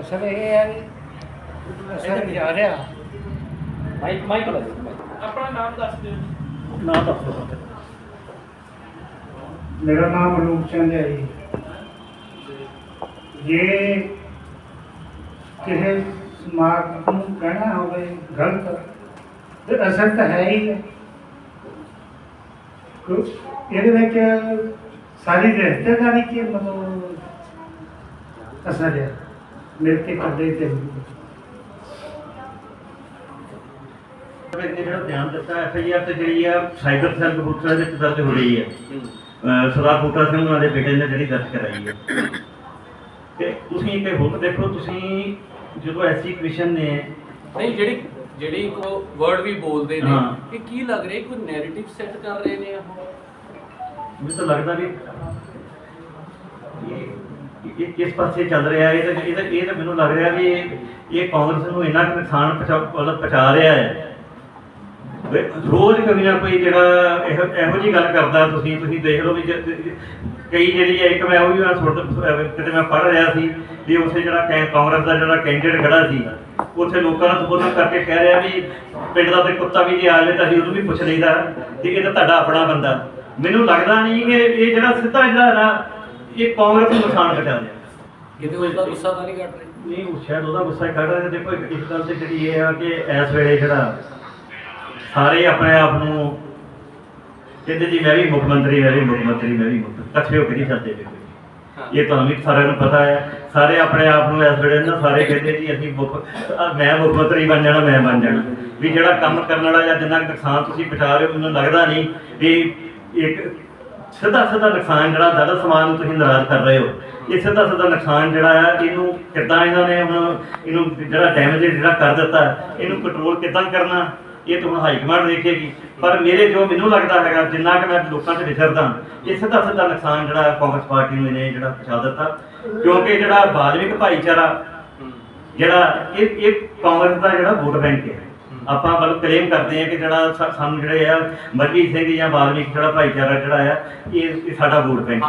ਅਸਲ ਇਹ ਹੈ ਵੀ ਅਸਲ ਜਾ ਰਿਹਾ। ਮਾਈਕ ਮਾਈਕ ਲਾ ਆਪਣਾ ਨਾਮ ਦੱਸ ਦਿਓ ਨਾ ਦੱਸੋ ਮੇਰਾ ਨਾਮ ਅਨੂਪ ਚੰਦ ਹੈ ਜੀ। ਜੇ ਕਿਸੇ ਸਮਾਜ ਨੂੰ ਕਹਿਣਾ ਹੋਵੇ ਗਲਤ ਤੇ ਅਸਲ ਤਾਂ ਹੈ ਹੀ ਹੈ? ਇਹਦੇ ਵਿੱਚ ਸਾਰੀ ਰਿਸ਼ਤੇਦਾਰੀ ਕੀ ਮਤਲਬ ਅਸਲ ਹੈ। ਮਿਲ ਕੇ ਕਰਦੇ ਤੇ ਜਿਹੜਾ ਬਿਆਨ ਦਿੱਤਾ ਐਫ ਆਈ ਆਰ ਤੇ ਜਿਹੜੀ ਆ ਸਾਈਬਰ ਸੈੱਲ ਕਬੂਤਰਾਂ ਦੇ ਵਿੱਚ ਦਰਜ ਹੋ ਰਹੀ ਹੈ ਸਰਦਾਰ ਬੂਟਾ ਸਿੰਘ ਉਹਨਾਂ ਦੇ ਬੇਟੇ ਨੇ ਜਿਹੜੀ ਦਰਜ ਕਰਾਈ ਹੈ ਤੇ ਤੁਸੀਂ ਇੱਕ ਹੋਰ ਦੇਖੋ ਤੁਸੀਂ ਜਦੋਂ ਐਸੀ ਕਮਿਸ਼ਨ ਨੇ ਨਹੀਂ ਜਿਹੜੀ ਜਿਹੜੀ ਕੋ ਵਰਡ ਵੀ ਬੋਲਦੇ ਨੇ। ਇਹ ਕੀ ਲੱਗ ਰਿਹਾ? ਕੋਈ ਨੈਰੇਟਿਵ ਸੈੱਟ ਕਰ ਰਹੇ ਨੇ ਉਹ ਮੈਨੂੰ ਤਾਂ ਲੱਗਦਾ ਵੀ ਇਹ- ਇਹ ਕਿਸ ਪਾਸੇ ਚੱਲ ਰਿਹਾ ਇਹ ਤਾਂ ਇਹ ਤਾਂ ਇਹ ਤਾਂ ਮੈਨੂੰ ਲੱਗ ਰਿਹਾ ਵੀ ਇਹ ਇਹ ਕਾਂਗਰਸ ਨੂੰ ਇੰਨਾ ਨੁਕਸਾਨ ਪਹੁੰਚਾ ਪਹੁੰਚਾ ਰਿਹਾ ਹੈ। ਰੋਜ਼ ਕੋਈ ਨਾ ਕੋਈ ਜਿਹੜਾ ਇਹੋ ਇਹੋ ਜੀ ਗੱਲ ਕਰਦਾ ਤੁਸੀਂ ਤੁਸੀਂ ਦੇਖ ਲਓ ਵੀ ਕਈ ਜਿਹੜੀ ਹੈ, ਇੱਕ ਮੈਂ ਉਹ ਵੀ ਮੈਂ ਸੁਣ ਕਿਤੇ ਮੈਂ ਪੜ੍ਹ ਰਿਹਾ ਸੀ ਵੀ ਉੱਥੇ ਜਿਹੜਾ ਕਾਂਗਰਸ ਦਾ ਜਿਹੜਾ ਕੈਂਡੀਡੇਟ ਖੜਾ ਸੀ, ਉੱਥੇ ਲੋਕਾਂ ਨੂੰ ਸੰਬੋਧਨ ਕਰਕੇ ਕਹਿ ਰਿਹਾ ਵੀ ਪਿੰਡ ਦਾ ਤੇ ਕੁੱਤਾ ਵੀ ਜੇ ਆ ਜਾਵੇ ਤਾਂ ਅਸੀਂ ਉਹਨੂੰ ਵੀ ਪੁੱਛ ਲਈਦਾ ਕਿ ਇਹ ਤਾਂ ਤੁਹਾਡਾ ਆਪਣਾ ਬੰਦਾ। ਮੈਨੂੰ ਲੱਗਦਾ ਨਹੀਂ ਕਿ ਇਹ ਜਿਹੜਾ ਸਿੱਧਾ ਜਿਹੜਾ ਨਾ ਇਹ ਕਾਂਗਰਸ ਨੂੰ ਨੁਕਸਾਨ ਪਹੁੰਚਾ ਰਿਹਾ ਕਿਤੇ ਉਸ ਦਾ ਗੁੱਸਾ ਤਾਂ ਨਹੀਂ ਕੱਢ ਰਹੇ? ਨਹੀਂ ਉਹ ਸ਼ਾਇਦ ਉਹਦਾ ਗੁੱਸਾ ਕੱਢ ਰਿਹਾ ਦੇਖੋ ਇੱਕ ਇੱਕ ਗੱਲ ਤੇ ਜਿਹੜੀ ਇਹ ਆ ਕਿ ਇਸ ਵੇਲੇ ਜਿਹੜਾ ਸਾਰੇ ਆਪਣੇ ਆਪ ਨੂੰ ਕਹਿੰਦੇ ਜੀ ਮੈਂ ਵੀ ਮੁੱਖ ਮੰਤਰੀ ਮੈਂ ਵੀ ਮੁੱਖ ਮੰਤਰੀ ਮੈਂ ਵੀ ਮੁੱਖ ਇਕੱਠੇ ਹੋ ਕੇ ਨਹੀਂ ਚੱਲਦੇ। ਇਹ ਤੁਹਾਨੂੰ ਵੀ ਸਾਰਿਆਂ ਨੂੰ ਪਤਾ ਹੈ। ਸਾਰੇ ਆਪਣੇ ਆਪ ਨੂੰ ਇਸ ਵੇਲੇ ਨਾ ਸਾਰੇ ਕਹਿੰਦੇ ਜੀ ਅਸੀਂ ਮੁੱਖ ਮੈਂ ਮੁੱਖ ਮੰਤਰੀ ਬਣ ਜਾਣਾ ਮੈਂ ਬਣ ਜਾਣਾ। ਵੀ ਜਿਹੜਾ ਕੰਮ ਕਰਨ ਵਾਲਾ ਜਾਂ ਜਿੰਨਾ ਕੁ ਨੁਕਸਾਨ ਤੁਸੀਂ ਪਹੁੰਚਾ ਰਹੇ ਹੋ ਮੈਨੂੰ ਲੱਗਦਾ ਨਹੀਂ ਵੀ ਇੱਕ ਸਿੱਧਾ ਸਿੱਧਾ ਨੁਕਸਾਨ ਜਿਹੜਾ ਦਲ ਸਮਾਜ ਨੂੰ ਤੁਸੀਂ ਨਾਰਾਜ਼ ਕਰ ਰਹੇ ਹੋ, ਇਹ ਸਿੱਧਾ ਸਿੱਧਾ ਨੁਕਸਾਨ ਜਿਹੜਾ ਆ ਇਹਨੂੰ ਕਿੱਦਾਂ ਇਹਨਾਂ ਨੇ ਹੁਣ ਇਹਨੂੰ ਜਿਹੜਾ ਡੈਮੇਜ ਜਿਹੜਾ ਕਰ ਦਿੱਤਾ, ਇਹਨੂੰ ਕੰਟਰੋਲ ਕਿੱਦਾਂ ਕਰਨਾ, ਇਹ ਤਾਂ ਹੁਣ ਹਾਈ ਕਮਾਂਡ ਦੇਖੇਗੀ। ਪਰ ਮੇਰੇ ਜੋ ਮੈਨੂੰ ਲੱਗਦਾ ਹੈਗਾ, ਜਿੰਨਾ ਕਿ ਮੈਂ ਲੋਕਾਂ 'ਚ ਵਿਚਰਦਾ ਇਹ ਸਿੱਧਾ ਸਿੱਧਾ ਨੁਕਸਾਨ ਜਿਹੜਾ ਕਾਂਗਰਸ ਪਾਰਟੀ ਨੂੰ ਇਹਨੇ ਜਿਹੜਾ ਪਹੁੰਚਾ ਦਿੱਤਾ। ਕਿਉਂਕਿ ਜਿਹੜਾ ਬਾਜਵਿਕ ਭਾਈਚਾਰਾ, ਜਿਹੜਾ ਇਹ ਇਹ ਕਾਂਗਰਸ ਦਾ ਜਿਹੜਾ ਵੋਟ ਬੈਂਕ ਹੈ। ਆਪਾਂ ਬਲ ਕਲੇਮ ਕਰਦੇ ਹਾਂ ਕਿ ਜਿਹੜਾ ਸਾਨੂੰ ਜਿਹੜੇ ਆ ਮਰਜ਼ੀ ਸਿੰਘ ਜਾਂ ਬਾਲਮੀਕ ਜਿਹੜਾ ਭਾਈਚਾਰਾ ਜਿਹੜਾ ਆ ਇਹ ਸਾਡਾ ਵੋਟ ਬੈਂਕ ਹੈ।